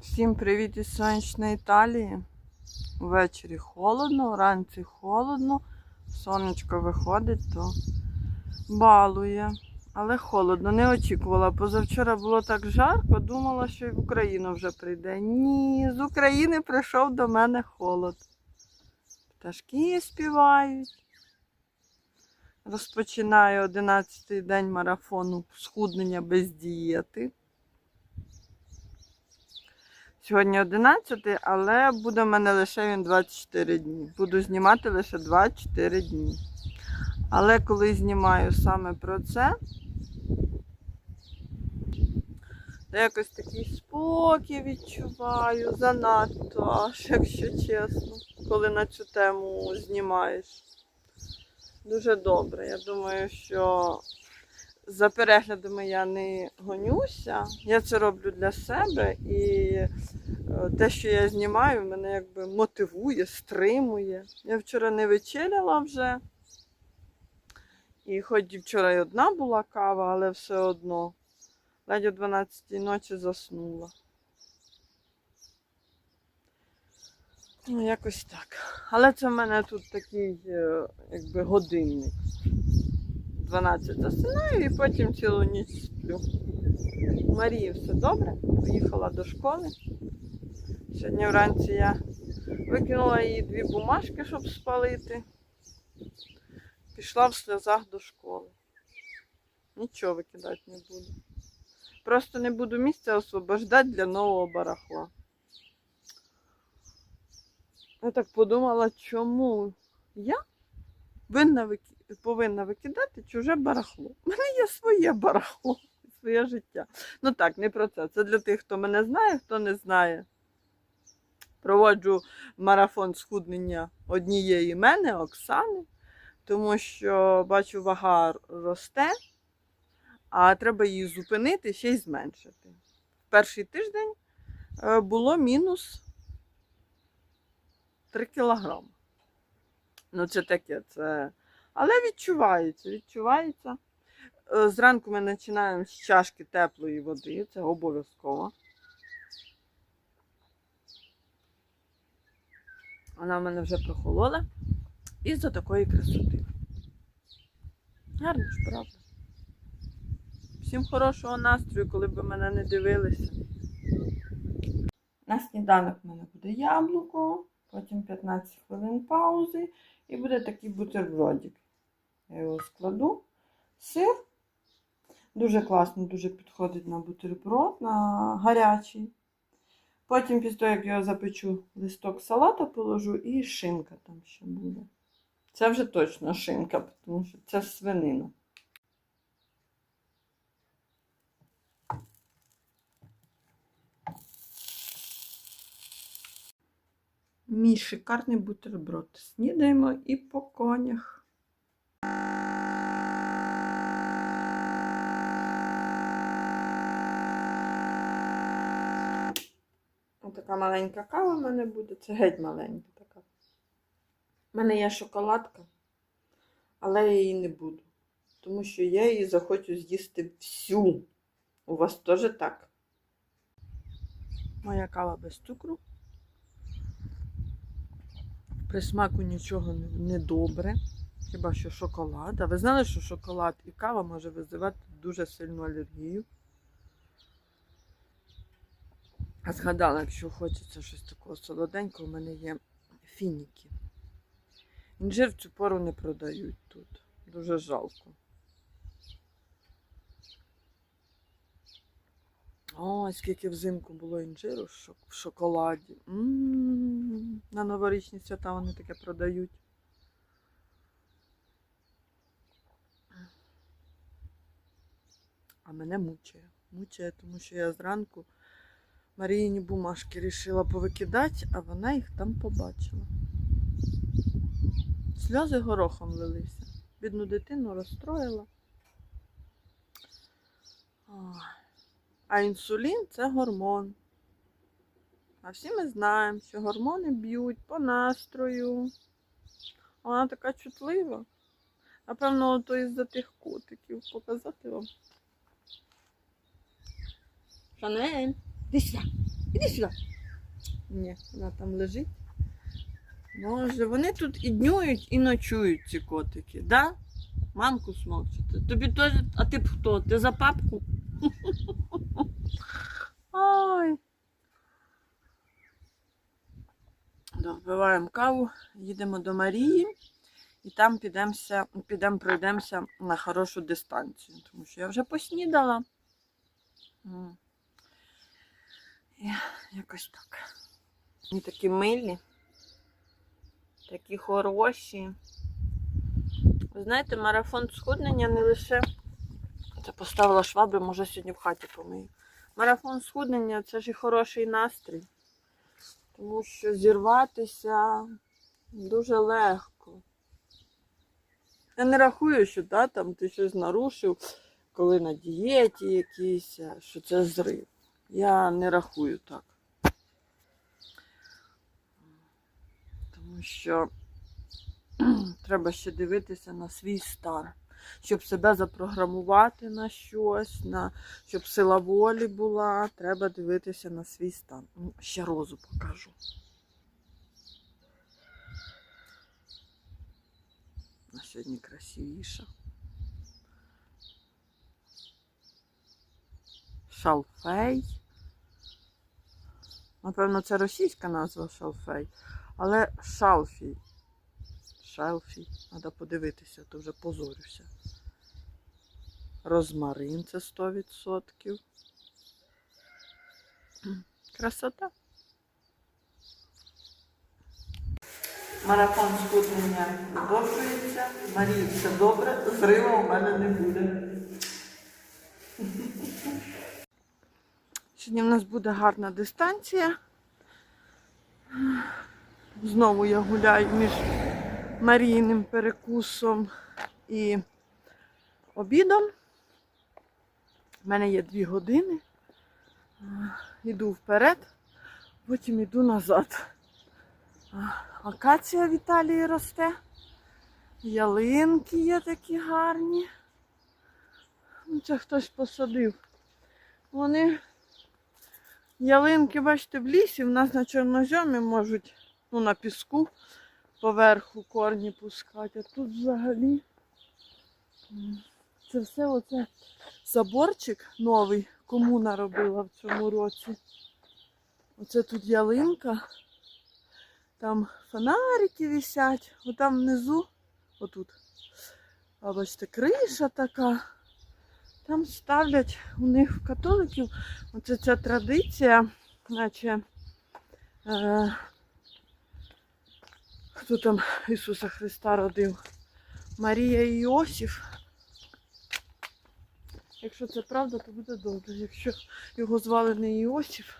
Всім привіт із сонячної Італії. Ввечері холодно, вранці холодно. Сонечко виходить, то балує. Але холодно, не очікувала. Позавчора було так жарко, думала, що і в Україну вже прийде. Ні, з України прийшов до мене холод. Пташки співають. Розпочинаю 11-й день марафону схуднення без дієти. Сьогодні 11, але буде в мене лише він 24 дні. Буду знімати лише 24 дні. Але коли знімаю саме про це, то якось такий спокій відчуваю, занадто, аж якщо чесно, коли на цю тему знімаєш. Дуже добре. Я думаю, що за переглядами я не гонюся. Я це роблю для себе і е, те, що я знімаю, мене якби мотивує, стримує. Я вчора не вечеряла вже. І хоч вчора й одна була кава, але все одно ледь о 12-й ночі заснула. Ну, якось так. Але це в мене тут такий е, якби годинник. 12 засинаю і потім цілу ніч сплю. Марії все добре, поїхала до школи. Сьогодні вранці я викинула їй дві бумажки, щоб спалити. Пішла в сльозах до школи. Нічого викидати не буду. Просто не буду місця освобождати для нового барахла. Я так подумала, чому я винна вики... повинна викидати чуже барахло. У мене є своє барахло, своє життя. Ну так, не про це. Це для тих, хто мене знає, хто не знає. Проводжу марафон схуднення однієї мене, Оксани, тому що бачу, вага росте, а треба її зупинити ще й зменшити. В перший тиждень е, було мінус 3 кілограми. Ну, це таке, це. Але відчувається, відчувається. Е, Зранку ми починаємо з чашки теплої води, це обов'язково. Вона в мене вже прохолола. Із-за такої красоти. Гарно ж, правда. Всім хорошого настрою, коли б мене не дивилися. На сніданок в мене буде яблуко, потім 15 хвилин паузи і буде такий бутербродик. Я його складу. Сир. Дуже класно, дуже підходить на бутерброд, на гарячий. Потім, після того, як я запечу листок салата, положу і шинка там ще буде. Це вже точно шинка, тому що це свинина. Мій шикарний бутерброд. Снідаємо і по конях. Така маленька кава в мене буде. Це геть маленька така. У мене є шоколадка, але я її не буду. Тому що я її захочу з'їсти всю. У вас теж так. Моя кава без цукру. При смаку нічого не добре. Хіба що шоколад. А ви знали, що шоколад і кава може визивати дуже сильну алергію? А згадала, якщо хочеться щось такого солоденького, у мене є фініки. Інжир в цю пору не продають тут. Дуже жалко. О, скільки взимку було інжиру в шок- в шоколаді. М, На новорічні свята вони таке продають. А мене мучає. Мучає, тому що я зранку Маріїні бумажки рішила повикидати, а вона їх там побачила. Сльози горохом лилися. Бідну дитину розстроїла. Ой. А інсулін це гормон. А всі ми знаємо, що гормони б'ють по настрою. Вона така чутлива. Напевно, то із-за тих котиків показати вам. Шанель, Іди сюди. Іди сюди. Ні, вона там лежить. Боже, вони тут і днюють, і ночують ці котики, да? Мамку смокчити. Тобі теж, а ти б хто? Ти за папку? Ой. Допиваємо каву, їдемо до Марії і там підемося, підемо пройдемося на хорошу дистанцію, тому що я вже поснідала. І якось так. Вони такі милі, такі хороші. Ви знаєте, марафон схуднення не лише. Це поставила швабри, може сьогодні в хаті помию. Марафон схуднення це ж і хороший настрій. Тому що зірватися дуже легко. Я не рахую, що да, там, ти щось нарушив, коли на дієті якійсь, що це зрив. Я не рахую так. Тому що треба ще дивитися на свій стан, щоб себе запрограмувати на щось, на, щоб сила волі була, треба дивитися на свій стан. Ну, Ще розу покажу. На сьогодні красивіша. Шалфей. Напевно, це російська назва шалфей, але шалфій. Шалфій. Треба подивитися, то вже позорюся. Розмарин це 100%. Красота. Марафон схуднення продовжується. Марії все добре, зрива у мене не буде. Сьогодні в нас буде гарна дистанція. Знову я гуляю між Марійним перекусом і обідом. У мене є дві години. Йду вперед, потім йду назад. Акація в Італії росте. Ялинки є такі гарні. Ну, Це хтось посадив. Вони ялинки, бачите, в лісі, в нас на чорноземі можуть, ну, на піску поверху корні пускати. А тут взагалі це все оце заборчик новий комуна робила в цьому році. Оце тут ялинка. Там фонарики висять, отам внизу, отут. А бачите, криша така. Там ставлять у них католиків оце ця традиція, наче е, хто там Ісуса Христа родив? Марія і Іосиф. Якщо це правда, то буде добре. Якщо його звали не Іосиф,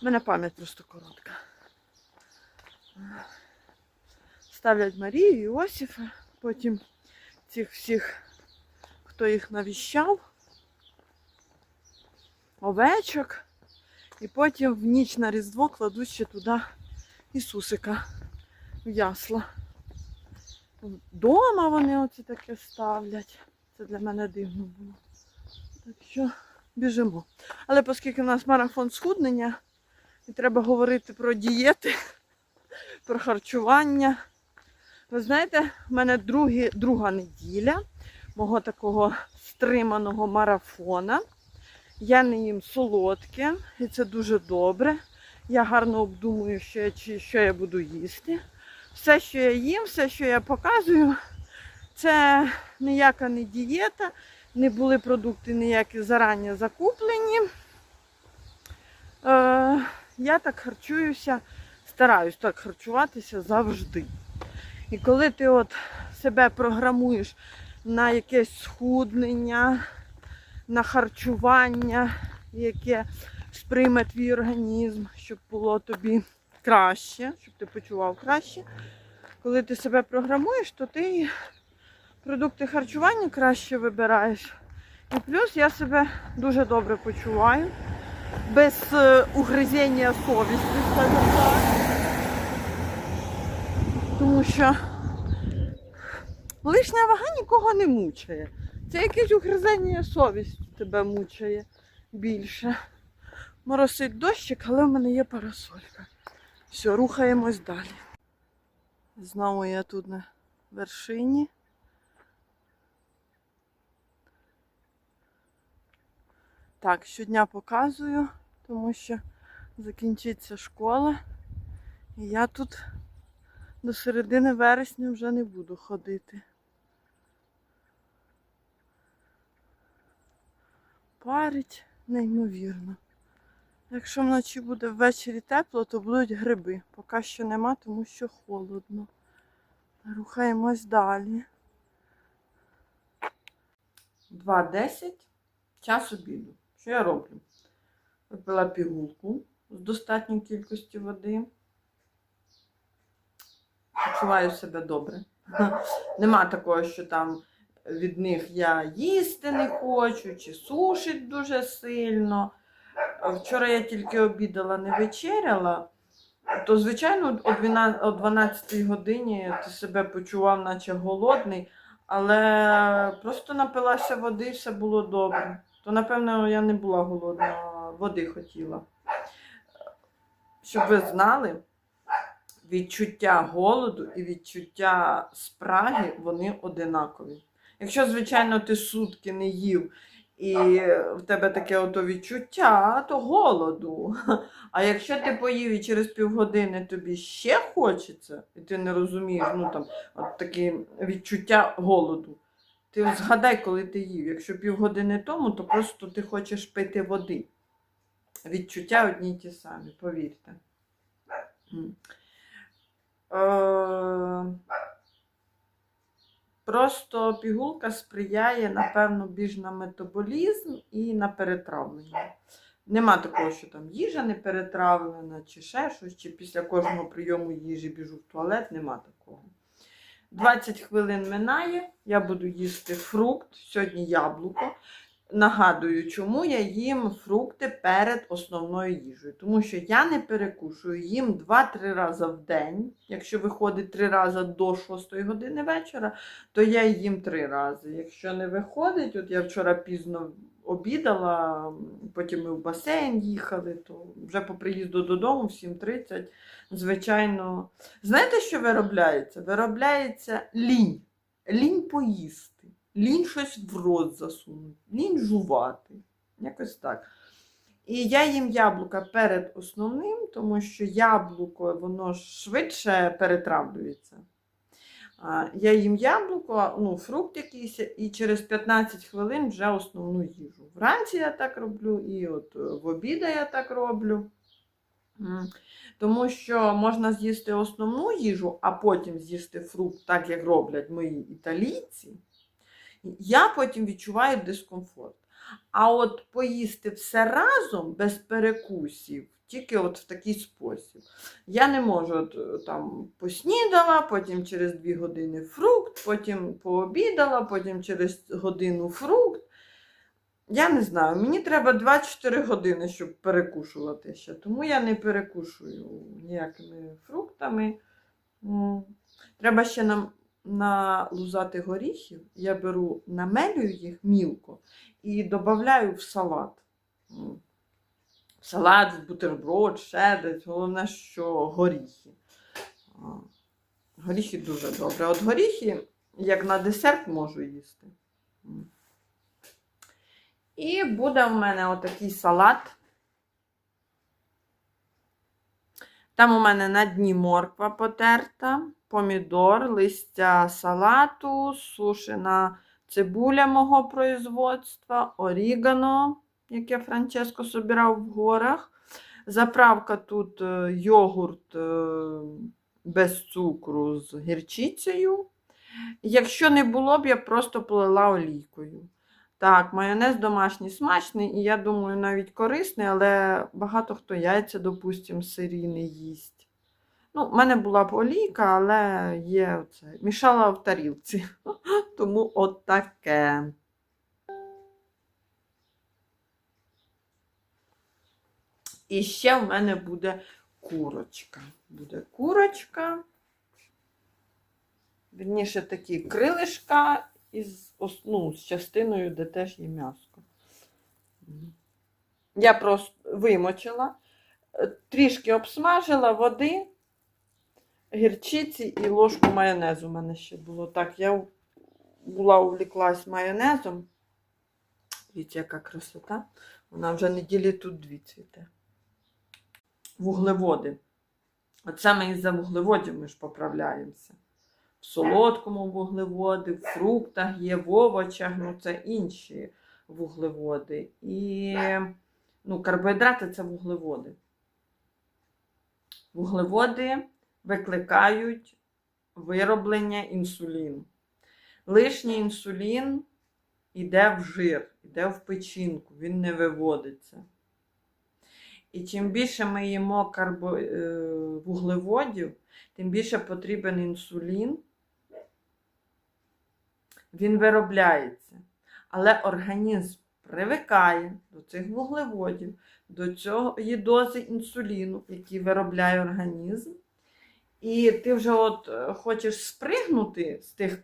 в мене пам'ять просто коротка. Ставлять Марію, Іосифа, потім цих всіх, хто їх навіщав, овечок, і потім в ніч на Різдво кладуть ще туди Ісусика ясла. Дома вони оці таке ставлять. Це для мене дивно було. Так що біжимо. Але оскільки в нас марафон схуднення, і треба говорити про дієти, про харчування. Ви знаєте, в мене другі, друга неділя мого такого стриманого марафона. Я не їм солодке, і це дуже добре. Я гарно обдумую, що я, чи- що я буду їсти. Все, що я їм, все, що я показую, це ніяка не дієта, не були продукти ніякі зарані закуплені. Е, я так харчуюся, стараюсь так харчуватися завжди. І коли ти от себе програмуєш на якесь схуднення, на харчування, яке сприйме твій організм, щоб було тобі краще, щоб ти почував краще. Коли ти себе програмуєш, то ти продукти харчування краще вибираєш. І плюс я себе дуже добре почуваю, без е, угризення совісті, скажімо так. Тому що лишня вага нікого не мучає. Це якесь угризення совісті тебе мучає більше. Моросить дощик, але в мене є парасолька. Все, рухаємось далі. Знову я тут на вершині. Так, щодня показую, тому що закінчиться школа. І я тут до середини вересня вже не буду ходити. Парить неймовірно. Якщо вночі буде ввечері тепло, то будуть гриби. Поки що нема, тому що холодно. Рухаємось далі. 2.10. Час обіду. Що я роблю? Випила пігулку з достатньою кількістю води. Почуваю себе добре. Нема такого, що там від них я їсти не хочу, чи сушить дуже сильно. Вчора я тільки обідала, не вечеряла, то, звичайно, о 12, о 12 годині ти себе почував, наче голодний, але просто напилася води, все було добре. То, напевно, я не була голодна, води хотіла. Щоб ви знали, відчуття голоду і відчуття спраги, вони одинакові. Якщо, звичайно, ти сутки не їв і в тебе таке ото відчуття, то голоду. А якщо ти поїв і через півгодини тобі ще хочеться, і ти не розумієш, ну там от такі відчуття голоду. Ти згадай, коли ти їв. Якщо півгодини тому, то просто ти хочеш пити води. Відчуття одні й ті самі, повірте. Е, Просто пігулка сприяє, напевно, більш на метаболізм і на перетравлення. Нема такого, що там їжа не перетравлена, чи ще щось, чи після кожного прийому їжі біжу в туалет, нема такого. 20 хвилин минає, я буду їсти фрукт, сьогодні яблуко. Нагадую, чому я їм фрукти перед основною їжею. Тому що я не перекушую їм 2-3 рази в день. Якщо виходить 3 рази до 6 години вечора, то я їм 3 рази. Якщо не виходить, от я вчора пізно обідала, потім ми в басейн їхали, то вже по приїзду додому в 7.30, звичайно. Знаєте, що виробляється? Виробляється лінь. Лінь поїсти. Лінь щось в рот засунути, лінь жувати. Якось так. І я їм яблука перед основним, тому що яблуко воно швидше перетравлюється. Я їм яблуко, ну, фрукт якийсь, і через 15 хвилин вже основну їжу. Вранці я так роблю, і от е, в обіда я так роблю. Тому що можна з'їсти основну їжу, а потім з'їсти фрукт, так як роблять мої італійці. Я потім відчуваю дискомфорт. А от поїсти все разом без перекусів, тільки от в такий спосіб. Я не можу от, е, там поснідала, потім через 2 години фрукт, потім пообідала, потім через годину фрукт. Я не знаю, мені треба 2-4 години, щоб перекушувати ще. Тому я не перекушую ніякими фруктами. Треба ще нам налузати горіхів. Я беру, намелюю їх мілко і додаю в салат. В салат, в бутерброд, ще десь. Головне, що горіхи. Горіхи дуже добре. От горіхи, як на десерт, можу їсти. І буде в мене отакий салат. Там у мене на дні морква потерта, помідор, листя салату, сушена цибуля мого производства, орігано, яке Франческо собирав в горах. Заправка тут е, йогурт е, без цукру з гірчицею. Якщо не було б, я просто полила олійкою. Так, майонез домашній смачний, і я думаю, навіть корисний, але багато хто яйця, допустимо, сирі не їсть. Ну, в мене була б олійка, але є оце. Мішала в тарілці. Тому от таке. І ще в мене буде курочка. Буде курочка. Вірніше такі крилишка із, ну, з частиною, де теж є м'яско. Я просто вимочила, е, трішки обсмажила води, гірчиці і ложку майонезу у мене ще було. Так, я була увліклась майонезом. Дивіться, яка красота. Вона вже неділі тут дві цвіте. Вуглеводи. От саме із-за вуглеводів ми ж поправляємося. В солодкому вуглеводи, в фруктах є, в овочах, ну це інші вуглеводи. І ну, карбоїдрати це вуглеводи. Вуглеводи викликають вироблення інсуліну. Лишній інсулін йде в жир, йде в печінку, він не виводиться. І чим більше ми їмо карбо... е, вуглеводів, тим більше потрібен інсулін. Він виробляється. Але організм привикає до цих вуглеводів, до цієї дози інсуліну, який виробляє організм. І ти вже от е, хочеш спригнути з тих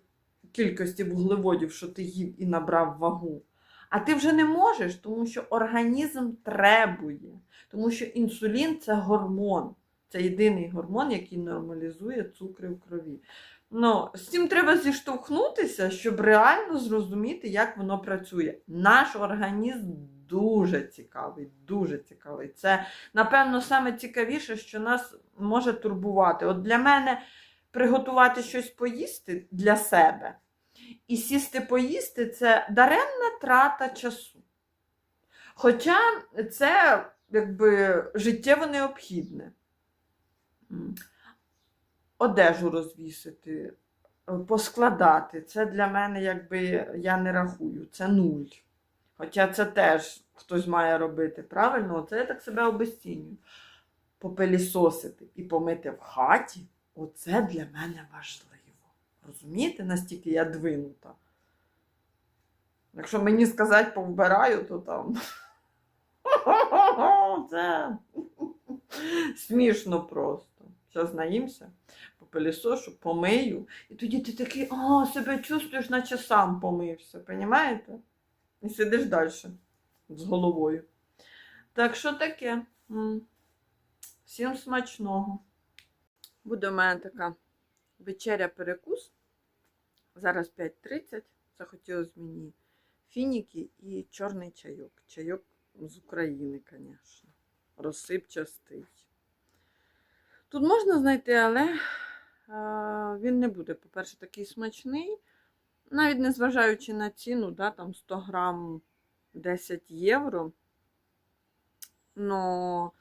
кількості вуглеводів, що ти їв і набрав вагу. А ти вже не можеш, тому що організм требує. Тому що інсулін це гормон. Це єдиний гормон, який нормалізує цукри в крові. Ну, з цим треба зіштовхнутися, щоб реально зрозуміти, як воно працює. Наш організм дуже цікавий, дуже цікавий. Це, напевно, саме цікавіше, що нас може турбувати. От для мене приготувати щось поїсти для себе і сісти поїсти це даремна трата часу. Хоча це якби життєво необхідне. Одежу розвісити, е, поскладати. Це для мене, якби я не рахую, це нуль. Хоча це теж хтось має робити. Правильно, це я так себе обесцінюю. Попелісосити і помити в хаті оце для мене важливо. Розумієте, настільки я двинута. Якщо мені сказати повбираю, то там. Це смішно просто. Зараз наїмся, попелісошу, помию. І тоді ти такий, а, себе чувствуєш, наче сам помився. Понімаєте? І сидиш далі з головою. Так що таке? Всім смачного. Буде у мене така вечеря-перекус. Зараз 5.30. Захотілося мені фініки і чорний чайок. Чайок з України, звісно. Розсипчастий. Тут можна знайти, але він не буде, по-перше, такий смачний. Навіть незважаючи на ціну, да, там 100 грам 10 євро. Ну,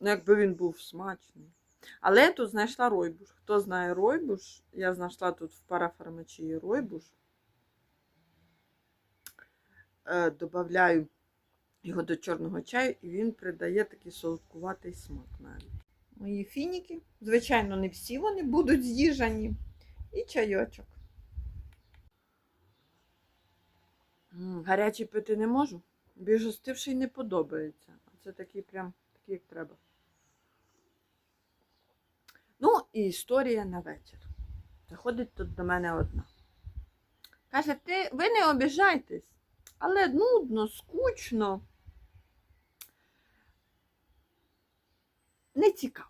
якби він був смачний. Але я тут знайшла ройбуш. Хто знає ройбуш, я знайшла тут в парафармачії ройбуш. Е, Добавляю його до чорного чаю, і він придає такий солодкуватий смак навіть. Мої фініки, звичайно, не всі вони будуть з'їжані. І чайочок. Гарячий пити не можу. Більш остивший не подобається. Це такий прям такий, як треба. Ну, і історія на вечір. Заходить тут до мене одна. Каже, ти, ви не обіжайтесь, але нудно, скучно. Не цікаво.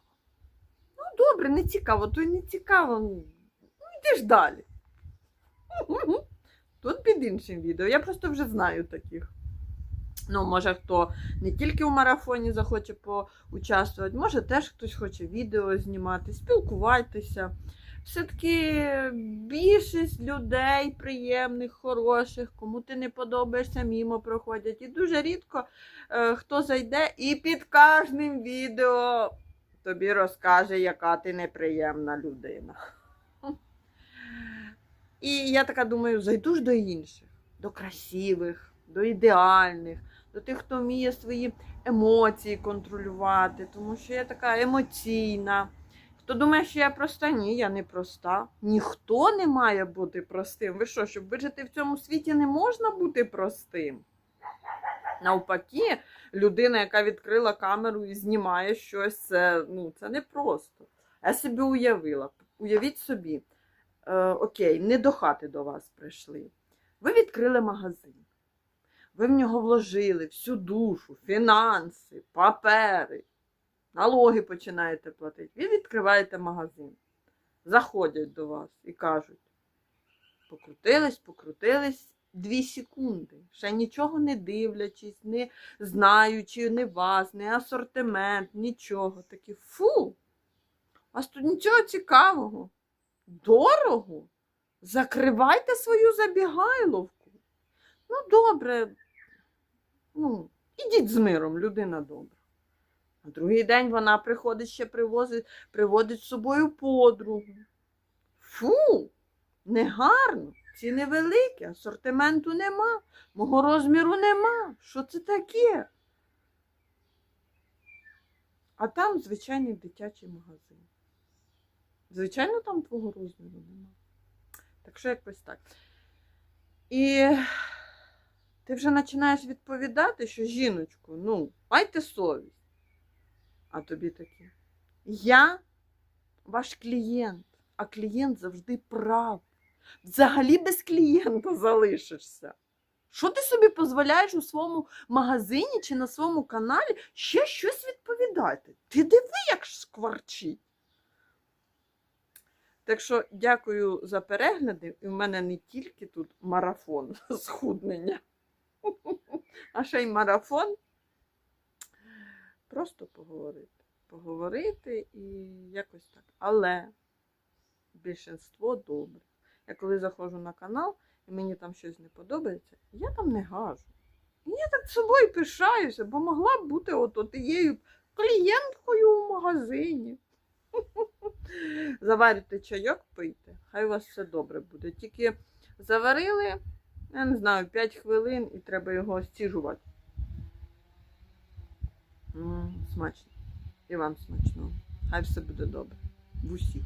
Ну, добре, не цікаво, то не цікаво. Ну, йдеш ж далі. Тут під іншим відео. Я просто вже знаю таких. Ну, може, хто не тільки у марафоні захоче поучаствувати, може теж хтось хоче відео знімати, спілкуватися. Все-таки більшість людей приємних, хороших, кому ти не подобаєшся, мімо проходять. І дуже рідко е, хто зайде і під кожним відео тобі розкаже, яка ти неприємна людина. І я така думаю, зайду ж до інших, до красивих, до ідеальних, до тих, хто вміє свої емоції контролювати, тому що я така емоційна. Хто думає, що я проста? Ні, я не проста. Ніхто не має бути простим. Ви що, щоб вижити в цьому світі, не можна бути простим? Навпаки, людина, яка відкрила камеру і знімає щось, це, ну, це не просто. Я собі уявила. Уявіть собі, е, окей, не до хати до вас прийшли. Ви відкрили магазин. ви в нього вложили всю душу, фінанси, папери, налоги починаєте платити. Ви відкриваєте магазин. Заходять до вас і кажуть: покрутились, покрутились дві секунди. Ще нічого не дивлячись, не знаючи ні вас, ні асортимент, нічого. Такі фу! Вас тут нічого цікавого. Дорого. Закривайте свою забігайловку. Ну, добре. Ну, ідіть з миром, людина добра. На другий день вона приходить ще привозить, приводить з собою подругу. Фу, негарно, ціни великі, асортименту нема, мого розміру нема. Що це таке? А там звичайний дитячий магазин. Звичайно, там твого розміру нема. Так що якось так. І ти вже починаєш відповідати, що жіночку, ну, майте совість. А тобі таке. Я ваш клієнт, а клієнт завжди прав. Взагалі без клієнта залишишся. Що ти собі дозволяєш у своєму магазині чи на своєму каналі ще щось відповідати? Ти диви, як шкварчить. Так що дякую за перегляди. І в мене не тільки тут марафон схуднення, а ще й марафон. Просто поговорити. Поговорити і якось так. Але більшинство добре. Я коли заходжу на канал і мені там щось не подобається, я там не гажу. І я так собою пишаюся, бо могла б бути от тією клієнткою в магазині. Заварите чайок, пийте, хай у вас все добре буде. Тільки заварили, я не знаю, 5 хвилин і треба його стіжувати. М, Смачно. І вам смачно. Хай все буде добре. В усіх.